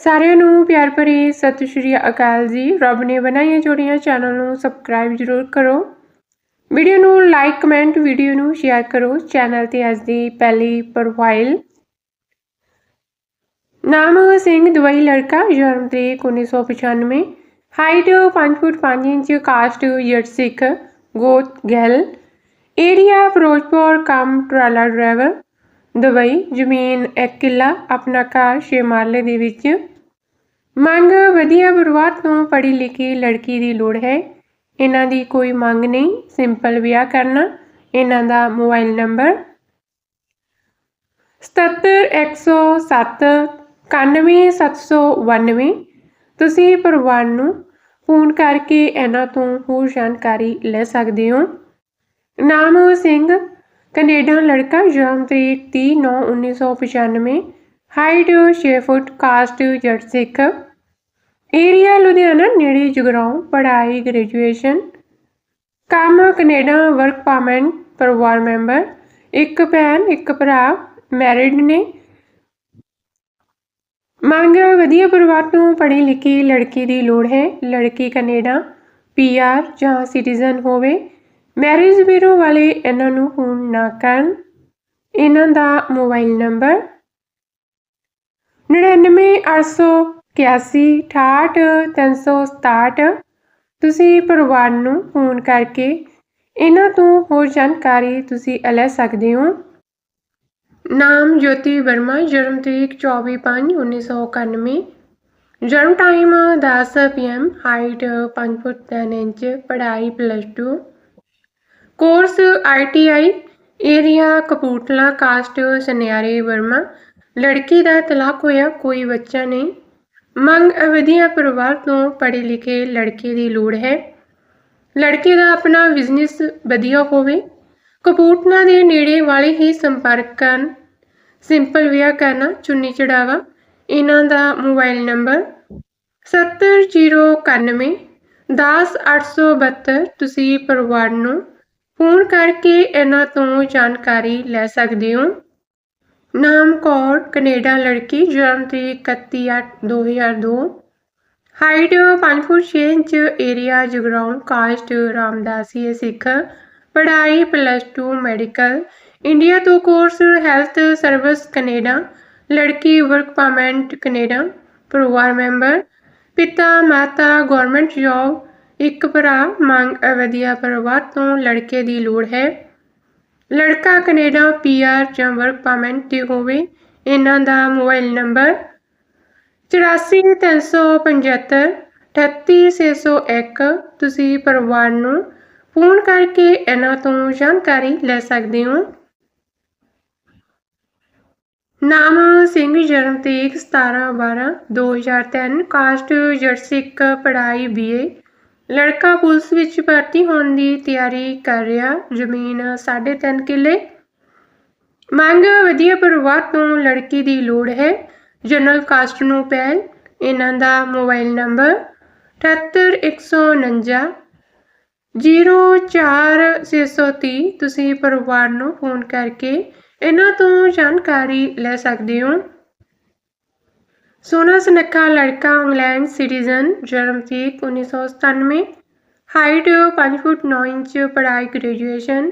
ਸਾਰਿਆਂ ਨੂੰ ਪਿਆਰ ਭਰੀ ਸਤਿ ਸ਼੍ਰੀ ਅਕਾਲ ਜੀ। ਰੱਬ ਨੇ ਬਣਾਈਆਂ ਜੋੜੀਆਂ ਚੈਨਲ ਨੂੰ ਸਬਸਕ੍ਰਾਈਬ ਜ਼ਰੂਰ ਕਰੋ। ਵੀਡੀਓ ਨੂੰ ਲਾਈਕ ਕਮੈਂਟ ਵੀਡੀਓ ਨੂੰ ਸ਼ੇਅਰ ਕਰੋ। ਚੈਨਲ ਤੇ ਅੱਜ ਦੀ ਪਹਿਲੀ ਪ੍ਰੋਫਾਈਲ ਨਾਮ ਸਿੰਘ ਦੁਬਈ ਲੜਕਾ, ਜਨਮ ਤਰੀਕ 1995 height 5 foot 5 inch caste Jatt ਸਿੱਖ ਗੋਤ ਗੈਲ ਏਰੀਆ ਫਿਰੋਜ਼ਪੁਰ, ਕਮ ਟਰਾਲਾ ਡਰਾਈਵਰ ਦੁਬਈ, ਜ਼ਮੀਨ, ਇੱਕ ਕਿੱਲਾ, ਆਪਣਾ ਘਰ ਛੇ ਮਾਰਲੇ ਦੇ ਵਿੱਚ। ਮੰਗ ਵਧੀਆ ਪਰਿਵਾਰ ਤੋਂ ਪੜ੍ਹੀ ਲਿਖੀ ਲੜਕੀ ਦੀ ਲੋੜ ਹੈ। ਇਹਨਾਂ ਦੀ ਕੋਈ ਮੰਗ ਨਹੀਂ, ਸਿੰਪਲ ਵਿਆਹ ਕਰਨਾ, ਇਹਨਾਂ ਦਾ ਮੋਬਾਈਲ ਨੰਬਰ 77107 91792 ਤੁਸੀਂ ਪਰਿਵਾਰ ਨੂੰ ਫੋਨ ਕਰਕੇ ਇਹਨਾਂ ਤੋਂ ਹੋਰ ਜਾਣਕਾਰੀ ਲੈ ਸਕਦੇ ਹੋ। ਨਾਮ ਸਿੰਘ ਕੈਨੇਡਾ ਲੜਕਾ ਜਨਮ ਤਰੀਕ 30/9/1995 ਹਾਈਟ 6 ਫੁੱਟ, ਕਾਸਟ ਜੱਟ ਸਿੱਖ। ਏਰੀਆ ਲੁਧਿਆਣਾ, ਨੇੜੇ ਜਗਰਾਉਂ, ਪੜ੍ਹਾਈ, ਗ੍ਰੈਜੂਏਸ਼ਨ। ਕੰਮ ਕੈਨੇਡਾ, ਵਰਕ ਪਰਮਿਟ, ਪਰਿਵਾਰ ਮੈਂਬਰ। ਇੱਕ ਭੈਣ, ਇੱਕ ਭਰਾ, ਮੈਰਿਡ ਨੇ। ਮੰਗ ਵਧੀਆ ਪਰਿਵਾਰ ਤੋਂ ਪੜ੍ਹੀ ਲਿਖੀ ਲੜਕੀ ਦੀ ਲੋੜ ਹੈ। ਲੜਕੀ ਕੈਨੇਡਾ ਪੀਆਰ ਜਾਂ ਸਿਟੀਜ਼ਨ ਹੋਵੇ। ਮੈਰਿਜ ਬਿਊਰੋ ਵਾਲੇ ਇਹਨਾਂ ਨੂੰ ਫੋਨ ਨਾ ਕਰਨ। ਇਹਨਾਂ ਦਾ ਮੋਬਾਈਲ ਨੰਬਰ 9988868367 ਤੁਸੀਂ ਪਰਿਵਾਰ ਨੂੰ ਫੋਨ ਕਰਕੇ ਇਹਨਾਂ ਤੋਂ ਹੋਰ ਜਾਣਕਾਰੀ ਤੁਸੀਂ ਲੈ ਸਕਦੇ ਹੋ। ਨਾਮ ਜੋਤੀ ਵਰਮਾ, ਜਨਮ ਤਰੀਕ 24/5/1991 ਜਨਮ time 10 PM height 5 foot 10 inch, ਪੜ੍ਹਾਈ plus 2 course ITI area Kapurthala, caste ਸਨਿਆਰੇ Verma. ਲੜਕੀ ਦਾ ਤਲਾਕ ਹੋਇਆ, ਕੋਈ ਬੱਚਾ ਨਹੀਂ। ਮੰਗ ਅਵਧੀਆ ਪਰਿਵਾਰ ਤੋਂ ਪੜ੍ਹੇ ਲਿਖੇ ਲੜਕੇ ਦੀ ਲੋੜ ਹੈ। ਲੜਕੇ ਦਾ ਆਪਣਾ ਬਿਜ਼ਨਸ ਵਧੀਆ ਹੋਵੇ। ਕਪੂਰਥਲਾ ਦੇ ਨੇੜੇ ਵਾਲੇ ਹੀ ਸੰਪਰਕ ਕਰਨ ਸਿੰਪਲ ਵਿਆਹ ਕਰਨਾ ਚੁੰਨੀ ਚੜਾਵਾ ਇਹਨਾਂ ਦਾ ਮੋਬਾਈਲ ਨੰਬਰ 70091 10872 ਤੁਸੀਂ ਪਰਿਵਾਰ ਨੂੰ ਫੋਨ ਕਰਕੇ ਇਹਨਾਂ ਤੋਂ ਜਾਣਕਾਰੀ ਲੈ ਸਕਦੇ ਹੋ। ਨਾਮ ਕੌਰ, ਕੈਨੇਡਾ ਲੜਕੀ, ਜਨਮ ਤਰੀਕ 31/8/2002 height 5 foot 6 inch, area Jagraon, caste Ramdasia Sikh. ਪੜ੍ਹਾਈ ਪਲੱਸ 2 ਮੈਡੀਕਲ ਇੰਡੀਆ ਤੋਂ ਕੋਰਸ ਹੈਲਥ ਸਰਵਿਸ ਕੈਨੇਡਾ। ਲੜਕੀ ਵਰਕ ਪਰਮਿਟ ਕੈਨੇਡਾ। ਪਰਿਵਾਰ ਮੈਂਬਰ ਪਿਤਾ, ਮਾਤਾ ਗਵਰਨਮੈਂਟ ਜੌਬ ਇੱਕ ਭਰਾ ਮੰਗ ਅਵਧੀਆ ਪਰਿਵਾਰ ਤੋਂ ਲੜਕੇ ਦੀ ਲੋੜ ਹੈ। ਲੜਕਾ ਕੈਨੇਡਾ ਪੀਆਰ ਜਾਂ ਵਰਕ ਪਰਮਿਟ ਤੇ ਹੋਵੇ, ਇਹਨਾਂ ਦਾ ਮੋਬਾਈਲ ਨੰਬਰ 8435 38601 ਤੁਸੀਂ ਪਰਿਵਾਰ ਨੂੰ ਫੋਨ ਕਰਕੇ ਇਹਨਾਂ ਤੋਂ ਜਾਣਕਾਰੀ ਲੈ ਸਕਦੇ ਹੋ। ਨਾਮ ਸਿੰਘ, ਜਨਮ ਤਰੀਕ 17/12/2003 ਕਾਸਟ ਜਰਸਿਕ ਪੜ੍ਹਾਈ ਬੀਏ ਲੜਕਾ ਪੁਲਿਸ ਵਿੱਚ ਭਰਤੀ ਹੋਣ ਦੀ ਤਿਆਰੀ ਕਰ ਰਿਹਾ, ਜ਼ਮੀਨ 3.5 ਕਿੱਲੇ। ਮੰਗ ਵਧੀਆ ਪਰਿਵਾਰ ਤੋਂ ਲੜਕੀ ਦੀ ਲੋੜ ਹੈ। ਜਨਰਲ ਕਾਸਟ ਨੂੰ ਪਹਿਲ, ਇਹਨਾਂ ਦਾ ਮੋਬਾਈਲ ਨੰਬਰ 78149 04630 ਤੁਸੀਂ ਪਰਿਵਾਰ ਨੂੰ ਫੋਨ ਕਰਕੇ ਇਹਨਾਂ ਤੋਂ ਜਾਣਕਾਰੀ ਲੈ ਸਕਦੇ ਹੋ। ਸੋਨਾ ਸਨੱਖਾ ਲੜਕਾ ਇੰਗਲੈਂਡ ਸਿਟੀਜ਼ਨ, ਜਨਮ ਤਰੀਕ 1997 ਹਾਈਟ 5 ਫੁੱਟ 9 ਇੰਚ, ਪੜ੍ਹਾਈ ਗ੍ਰੈਜੂਏਸ਼ਨ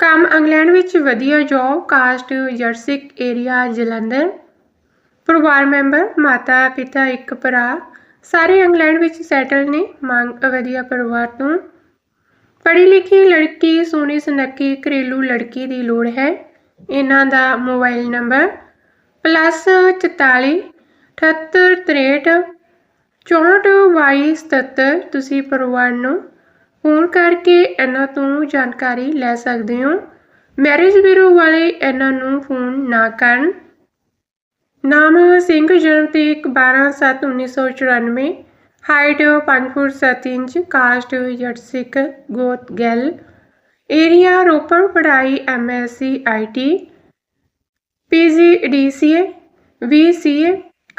ਕੰਮ ਇੰਗਲੈਂਡ ਵਿੱਚ ਵਧੀਆ ਜੌਬ ਕਾਸਟ ਜਰਸਿਕ ਏਰੀਆ ਜਲੰਧਰ। ਪਰਿਵਾਰ ਮੈਂਬਰ, ਮਾਤਾ, ਪਿਤਾ, ਇੱਕ ਭਰਾ, ਸਾਰੇ ਇੰਗਲੈਂਡ ਵਿੱਚ ਸੈਟਲ ਨੇ, ਮੰਗ ਵਧੀਆ ਪਰਿਵਾਰ ਤੋਂ। ਪੜ੍ਹੀ ਲਿਖੀ ਲੜਕੀ, ਸੋਹਣੀ ਸੁਨੱਖੀ ਘਰੇਲੂ ਲੜਕੀ ਦੀ ਲੋੜ ਹੈ। ਇਹਨਾਂ ਦਾ ਮੋਬਾਈਲ ਨੰਬਰ ਪਲੱਸ 44 78 64 ਤੁਸੀਂ ਪਰਿਵਾਰ ਨੂੰ ਫੋਨ ਕਰਕੇ ਇਹਨਾਂ ਤੋਂ ਜਾਣਕਾਰੀ ਲੈ ਸਕਦੇ ਹੋ। ਮੈਰਿਜ ਬਿਊਰੋ ਵਾਲੇ ਇਹਨਾਂ ਨੂੰ ਫੋਨ ਨਾ ਕਰਨ। ਨਾਮ ਸਿੰਘ ਜਨਮ ਤਰੀਕ 12/7/1994 height 5 foot 7 inch caste Jatt ਸਿੱਖ ਗੋਤ ਗੈਲ ਏਰੀਆ ਰੋਪੜ, ਪੜ੍ਹਾਈ MSc IT PG DCA VCA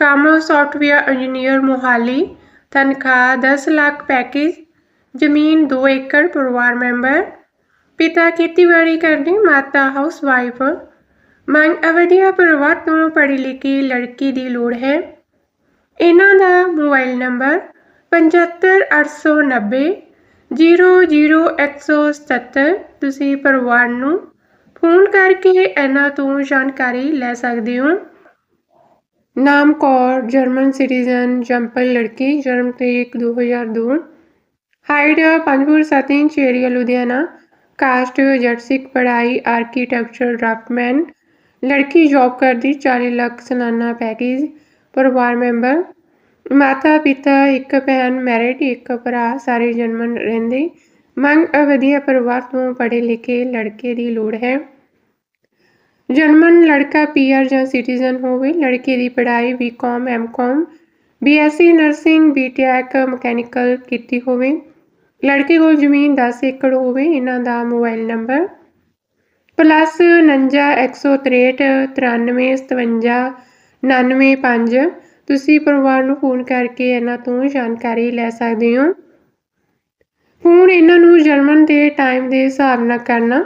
ਕੰਮ ਸੌਫਟਵੇਅਰ ਇੰਜੀਨੀਅਰ ਮੋਹਾਲੀ, ਤਨਖਾਹ 10 ਲੱਖ ਪੈਕੇਜ ਜ਼ਮੀਨ 2 ਏਕੜ ਪਰਿਵਾਰ ਮੈਂਬਰ, ਪਿਤਾ ਖੇਤੀਬਾੜੀ ਕਰਦੇ, ਮਾਤਾ ਹਾਊਸ ਵਾਈਫ ਮੰਗ ਅਵਧੀਆ ਪਰਿਵਾਰ ਤੋਂ ਪੜ੍ਹੀ ਲਿਖੀ ਲੜਕੀ ਦੀ ਲੋੜ ਹੈ। ਇਹਨਾਂ ਦਾ ਮੋਬਾਈਲ ਨੰਬਰ 75890 00177 ਤੁਸੀਂ ਪਰਿਵਾਰ ਨੂੰ ਫੋਨ ਕਰਕੇ ਇਹਨਾਂ ਤੋਂ ਜਾਣਕਾਰੀ ਲੈ ਸਕਦੇ ਹੋ। ਨਾਮ ਕੌਰ, ਜਰਮਨ ਸਿਟੀਜ਼ਨ, ਜੰਪਲ ਲੜਕੀ, ਜਨਮ ਤਰੀਕ 2002 height 5 foot 7 inch area Ludhiana. Caste Jatt Sikh ਪੜ੍ਹਾਈ ਆਰਕੀਟੈਕਚਰ ਡਰਾਫਟਮੈਨ ਲੜਕੀ ਜੌਬ ਕਰਦੀ 40 ਲੱਖ ਸਾਲਾਨਾ ਪੈਕੇਜ ਪਰਿਵਾਰ ਮੈਂਬਰ ਮਾਤਾ, ਪਿਤਾ, ਇੱਕ ਭੈਣ ਮੈਰਿਡ ਇੱਕ ਭਰਾ, ਸਾਰੇ ਜਨਮਨ ਰਹਿੰਦੇ। ਮੰਗ, ਵਧੀਆ ਪਰਿਵਾਰ ਤੋਂ ਪੜ੍ਹੇ ਲਿਖੇ ਲੜਕੇ ਦੀ ਲੋੜ ਹੈ। ਜਨਮਨ ਲੜਕਾ ਪੀਆਰ ਜਾਂ ਸਿਟੀਜ਼ਨ ਹੋਵੇ, ਲੜਕੇ ਦੀ ਪੜ੍ਹਾਈ BCom MCom BSc nursing BTech mechanical ਕੀਤੀ ਹੋਵੇ। ਲੜਕੇ ਕੋਲ ਜ਼ਮੀਨ 10 ਏਕੜ ਹੋਵੇ, ਇਹਨਾਂ ਦਾ ਮੋਬਾਈਲ ਨੰਬਰ ਪਲੱਸ 49 163 93 57 99 5 ਤੁਸੀਂ ਪਰਿਵਾਰ ਨੂੰ ਫੋਨ ਕਰਕੇ ਇਹਨਾਂ ਤੋਂ ਜਾਣਕਾਰੀ ਲੈ ਸਕਦੇ ਹੋ। ਫੋਨ ਇਹਨਾਂ ਨੂੰ ਜਰਮਨ ਦੇ ਟਾਈਮ ਦੇ ਹਿਸਾਬ ਨਾਲ ਕਰਨਾ।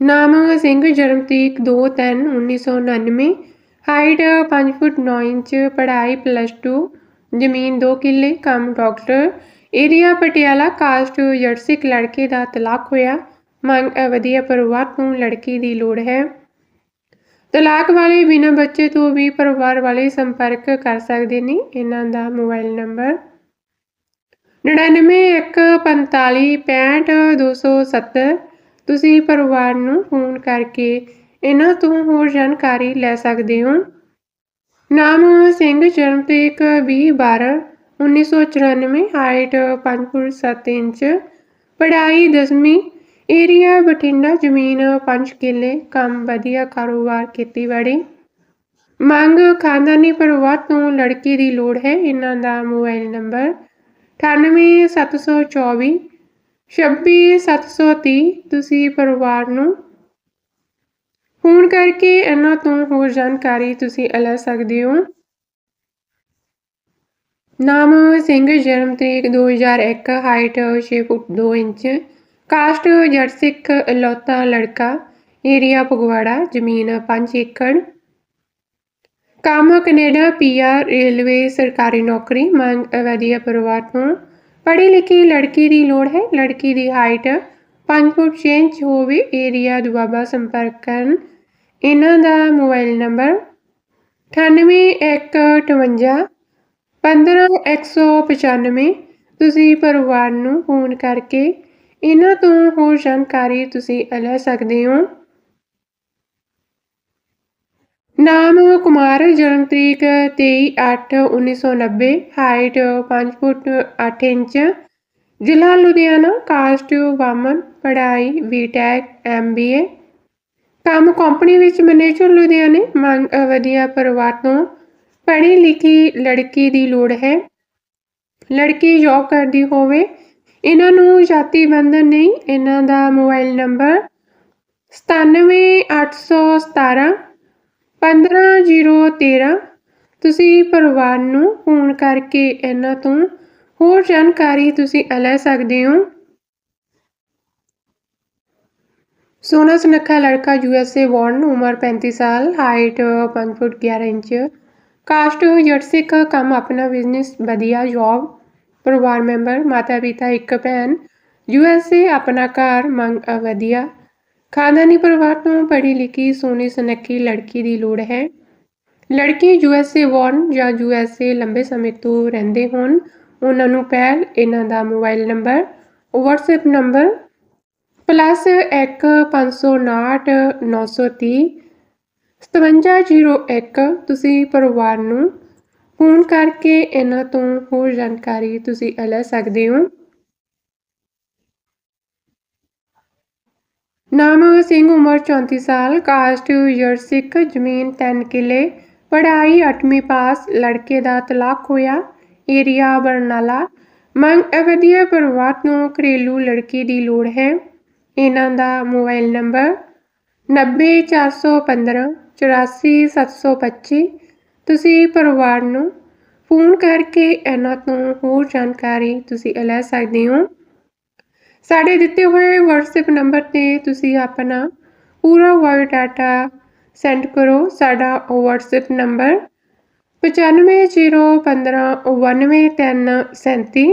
ਨਾਮ ਸਿੰਘ ਜਨਮ ਤਰੀਕ 2/3/1999 ਹਾਈਟ 5 ਫੁੱਟ 9 ਇੰਚ, ਪੜ੍ਹਾਈ ਪਲੱਸ 2 ਜ਼ਮੀਨ 2 ਕਿੱਲੇ, ਕੰਮ ਡਾਕਟਰ ਏਰੀਆ ਪਟਿਆਲਾ ਕਾਸਟ ਜਰਸਿਕ ਲੜਕੇ ਦਾ ਤਲਾਕ ਹੋਇਆ। ਮੰਗ ਵਧੀਆ ਪਰਿਵਾਰ ਨੂੰ ਲੜਕੀ ਦੀ ਲੋੜ ਹੈ। ਤਲਾਕ ਵਾਲੇ ਬਿਨਾਂ ਬੱਚੇ ਤੋਂ ਵੀ ਪਰਿਵਾਰ ਵਾਲੇ ਸੰਪਰਕ ਕਰ ਸਕਦੇ ਨੇ। ਇਹਨਾਂ ਦਾ ਮੋਬਾਈਲ ਨੰਬਰ 9915455270 ਤੁਸੀਂ ਪਰਿਵਾਰ ਨੂੰ ਫੋਨ ਕਰਕੇ ਇਹਨਾਂ ਤੋਂ ਹੋਰ ਜਾਣਕਾਰੀ ਲੈ ਸਕਦੇ ਹੋ। ਨਾਮ ਸਿੰਘ, ਜਨਮ ਤਰੀਕ 20 12 1994 ਹਾਈਟ 5 ਫੁੱਟ 7 ਇੰਚ, ਪੜ੍ਹਾਈ 10ਵੀਂ ਏਰੀਆ ਬਠਿੰਡਾ, ਜ਼ਮੀਨ 5 ਕਿੱਲੇ, ਕੰਮ ਵਧੀਆ, ਕਾਰੋਬਾਰ ਖੇਤੀਬਾੜੀ। ਮੰਗ ਖਾਨਦਾਨੀ ਪਰਿਵਾਰ ਤੋਂ ਲੜਕੀ ਦੀ ਲੋੜ ਹੈ, ਇਹਨਾਂ ਦਾ ਮੋਬਾਈਲ ਨੰਬਰ 98724 26730 ਤੁਸੀਂ ਪਰਿਵਾਰ ਨੂੰ ਫੋਨ ਕਰਕੇ ਇਹਨਾਂ ਤੋਂ ਹੋਰ ਜਾਣਕਾਰੀ ਤੁਸੀਂ ਲੈ ਸਕਦੇ ਹੋ। ਨਾਮ ਸਿੰਘ, ਜਨਮ ਤਰੀਕ 2001 ਹਾਈਟ 6 ਫੁੱਟ 2 ਇੰਚ ਕਾਸਟ ਜੱਟ ਸਿੱਖ ਇਲੌਤਾ ਲੜਕਾ ਏਰੀਆ ਫਗਵਾੜਾ, ਜ਼ਮੀਨ 5 ਏਕੜ। ਕੰਮ ਕੈਨੇਡਾ ਪੀਆਰ ਰੇਲਵੇ, ਸਰਕਾਰੀ ਨੌਕਰੀ, ਮੰਗ ਵਧੀਆ ਪਰਿਵਾਰ ਤੋਂ ਪੜ੍ਹੀ ਲਿਖੀ ਲੜਕੀ ਦੀ ਲੋੜ ਹੈ। ਲੜਕੀ ਦੀ ਹਾਈਟ 5 ਫੁੱਟ 6 ਇੰਚ ਹੋਵੇ। ਏਰੀਆ ਦੁਆਬਾ ਸੰਪਰਕ ਕਰਨ ਇਹਨਾਂ ਦਾ ਮੋਬਾਈਲ ਨੰਬਰ 9815 15195 ਤੁਸੀਂ ਪਰਿਵਾਰ ਨੂੰ ਫੋਨ ਕਰਕੇ ਇਹਨਾਂ ਤੋਂ ਹੋਰ ਜਾਣਕਾਰੀ ਤੁਸੀਂ ਲੈ ਸਕਦੇ ਹੋ। ਨਾਮ ਕੁਮਾਰ, ਜਨਮ ਤਰੀਕ 23/8/1990 ਹਾਈਟ 5 ਫੁੱਟ 8 ਇੰਚ, ਜ਼ਿਲ੍ਹਾ ਲੁਧਿਆਣਾ ਕਾਸਟ ਵਾਮਨ, ਪੜ੍ਹਾਈ ਬੀਟੈਕ ਐਮਬੀਏ ਕੰਮ ਕੰਪਨੀ ਵਿੱਚ ਮੈਨੇਜਰ ਲੁਧਿਆਣੇ, ਮੰਗ ਵਧੀਆ ਪਰਿਵਾਰ ਤੋਂ। ਪੜ੍ਹੀ ਲਿਖੀ ਲੜਕੀ ਦੀ ਲੋੜ ਹੈ। ਲੜਕੀ ਜੌਬ ਕਰਦੀ ਹੋਵੇ। ਇਹਨਾਂ ਨੂੰ ਜਾਤੀ ਬੰਧਨ ਨਹੀਂ, ਇਹਨਾਂ ਦਾ ਮੋਬਾਈਲ ਨੰਬਰ 978171 15013 ਤੁਸੀਂ ਪਰਿਵਾਰ ਨੂੰ ਫੋਨ ਕਰਕੇ ਇਹਨਾਂ ਤੋਂ ਹੋਰ ਜਾਣਕਾਰੀ ਤੁਸੀਂ ਲੈ ਸਕਦੇ ਹੋ। ਸੋਨਾ ਸੁਨੱਖਾ ਲੜਕਾ ਯੂਐਸਏ ਬੌਰਨ ਉਮਰ 35 ਸਾਲ, ਹਾਈਟ 5 ਫੁੱਟ 11 ਇੰਚ, ਕਾਸਟ ਜੱਟ ਸਿੱਖ ਕੰਮ ਆਪਣਾ ਬਿਜ਼ਨਸ ਵਧੀਆ ਜੌਬ ਪਰਿਵਾਰ ਮੈਂਬਰ ਮਾਤਾ ਪਿਤਾ ਇੱਕ ਭੈਣ ਯੂਐਸਏ ਆਪਣਾ ਘਰ, ਮੰਗ ਵਧੀਆ ਖਾਨਦਾਨੀ ਪਰਿਵਾਰ ਤੋਂ ਪੜ੍ਹੀ ਲਿਖੀ ਸੋਹਣੀ ਸੁਨੱਖੀ ਲੜਕੀ ਦੀ ਲੋੜ ਹੈ। ਲੜਕੀ ਯੂਐਸਏ ਵਾਰਨ ਜਾਂ ਯੂਐਸਏ ਲੰਬੇ ਸਮੇਂ ਤੋਂ ਰਹਿੰਦੇ ਹੋਣ। ਉਹਨਾਂ ਨੂੰ ਪਹਿਲ ਇਹਨਾਂ ਦਾ mobile number, WhatsApp number, plus 1 559 930 5701 ਤੁਸੀਂ ਪਰਿਵਾਰ ਨੂੰ ਫੋਨ ਕਰਕੇ ਇਹਨਾਂ ਤੋਂ ਹੋਰ ਜਾਣਕਾਰੀ ਤੁਸੀਂ ਲੈ ਸਕਦੇ ਹੋ। ਨਾਮ ਸਿੰਘ ਉਮਰ 34 ਸਾਲ, ਕਾਸਟ ਯਰ ਸਿੱਖ, ਜ਼ਮੀਨ 3 ਕਿਲੇ, ਪੜ੍ਹਾਈ 8ਵੀਂ ਪਾਸ, ਲੜਕੇ ਦਾ ਤਲਾਕ ਹੋਇਆ, ਏਰੀਆ ਬਰਨਾਲਾ। ਮੰਗ ਅਵਧੀਆ ਪਰਿਵਾਰ ਨੂੰ ਘਰੇਲੂ ਲੜਕੀ ਦੀ ਲੋੜ ਹੈ। ਇਹਨਾਂ ਦਾ ਮੋਬਾਈਲ ਨੰਬਰ 90415 84725 ਤੁਸੀਂ ਪਰਿਵਾਰ ਨੂੰ ਫੋਨ ਕਰਕੇ ਇਹਨਾਂ ਤੋਂ ਹੋਰ ਜਾਣਕਾਰੀ ਤੁਸੀਂ ਲੈ ਸਕਦੇ ਹੋ। ਸਾਡੇ ਦਿੱਤੇ ਹੋਏ ਵਟਸਐਪ ਨੰਬਰ ਤੇ ਤੁਸੀਂ ਆਪਣਾ ਪੂਰਾ ਵਰਡ ਡਾਟਾ ਸੈਂਡ ਕਰੋ। ਸਾਡਾ ਉਹ ਵਟਸਐਪ ਨੰਬਰ 9501599337